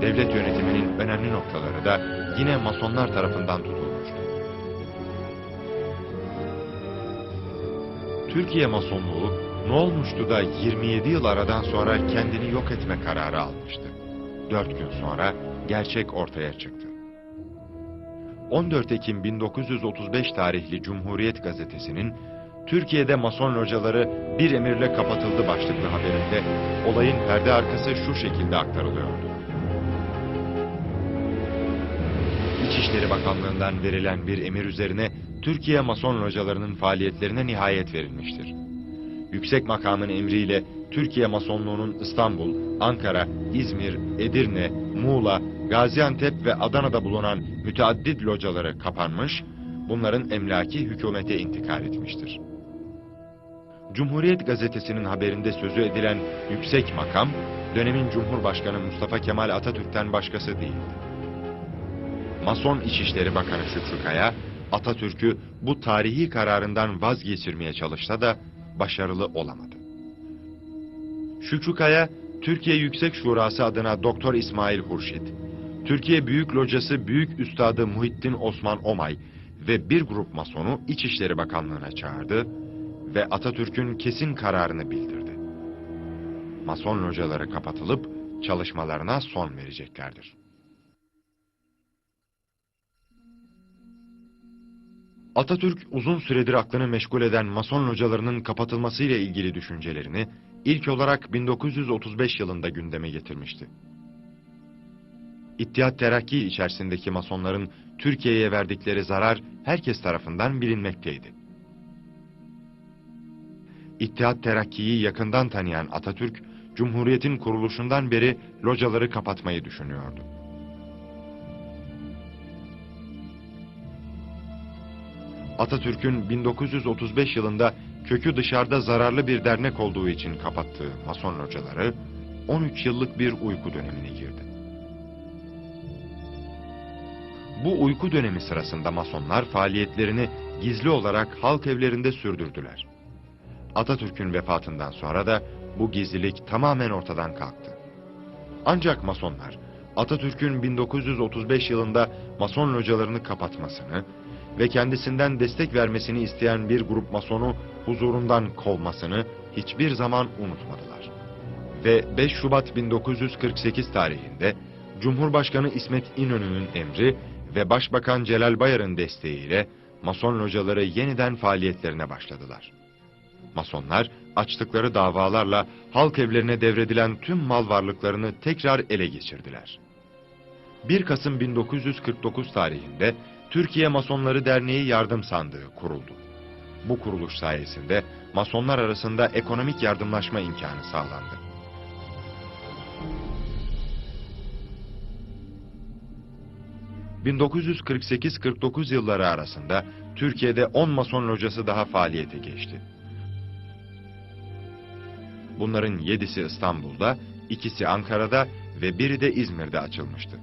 devlet yönetiminin önemli noktaları da yine masonlar tarafından tutulmuştu. Türkiye Masonluğu ne olmuştu da 27 yıl aradan sonra kendini yok etme kararı almıştı. Dört gün sonra gerçek ortaya çıktı. 14 Ekim 1935 tarihli Cumhuriyet Gazetesi'nin Türkiye'de Mason locaları bir emirle kapatıldı başlıklı haberinde olayın perde arkası şu şekilde aktarılıyordu. İçişleri Bakanlığı'ndan verilen bir emir üzerine Türkiye Mason localarının faaliyetlerine nihayet verilmiştir. Yüksek makamın emriyle Türkiye Masonluğu'nun İstanbul, Ankara, İzmir, Edirne, Muğla, Gaziantep ve Adana'da bulunan müteaddit locaları kapanmış, bunların emlaki hükümete intikal etmiştir. Cumhuriyet Gazetesi'nin haberinde sözü edilen yüksek makam, dönemin Cumhurbaşkanı Mustafa Kemal Atatürk'ten başkası değildi. Mason İçişleri Bakanı Şükrü Kaya, Atatürk'ü bu tarihi kararından vazgeçirmeye çalışsa da başarılı olamadı. Şükrü Kaya, Türkiye Yüksek Şurası adına Doktor İsmail Hurşit, Türkiye Büyük Locası Büyük Üstadı Muhittin Osman Omay ve bir grup masonu İçişleri Bakanlığı'na çağırdı ve Atatürk'ün kesin kararını bildirdi. Mason locaları kapatılıp çalışmalarına son vereceklerdir. Atatürk uzun süredir aklını meşgul eden Mason localarının kapatılmasıyla ilgili düşüncelerini ilk olarak 1935 yılında gündeme getirmişti. İttihat Terakki içerisindeki Masonların Türkiye'ye verdikleri zarar herkes tarafından bilinmekteydi. İttihat Terakki'yi yakından tanıyan Atatürk, Cumhuriyet'in kuruluşundan beri locaları kapatmayı düşünüyordu. Atatürk'ün 1935 yılında kökü dışarıda zararlı bir dernek olduğu için kapattığı Mason locaları 13 yıllık bir uyku dönemine girdi. Bu uyku dönemi sırasında Masonlar faaliyetlerini gizli olarak halk evlerinde sürdürdüler. Atatürk'ün vefatından sonra da bu gizlilik tamamen ortadan kalktı. Ancak Masonlar Atatürk'ün 1935 yılında Mason localarını kapatmasını ve kendisinden destek vermesini isteyen bir grup Masonu huzurundan kovmasını hiçbir zaman unutmadılar. Ve 5 Şubat 1948 tarihinde Cumhurbaşkanı İsmet İnönü'nün emri ve Başbakan Celal Bayar'ın desteğiyle Mason locaları yeniden faaliyetlerine başladılar. Masonlar açtıkları davalarla halk evlerine devredilen tüm mal varlıklarını tekrar ele geçirdiler. 1 Kasım 1949 tarihinde Türkiye Masonları Derneği Yardım Sandığı kuruldu. Bu kuruluş sayesinde Masonlar arasında ekonomik yardımlaşma imkanı sağlandı. ...1948-49 yılları arasında Türkiye'de 10 Mason locası daha faaliyete geçti. Bunların 7'si İstanbul'da, ikisi Ankara'da ve biri de İzmir'de açılmıştı.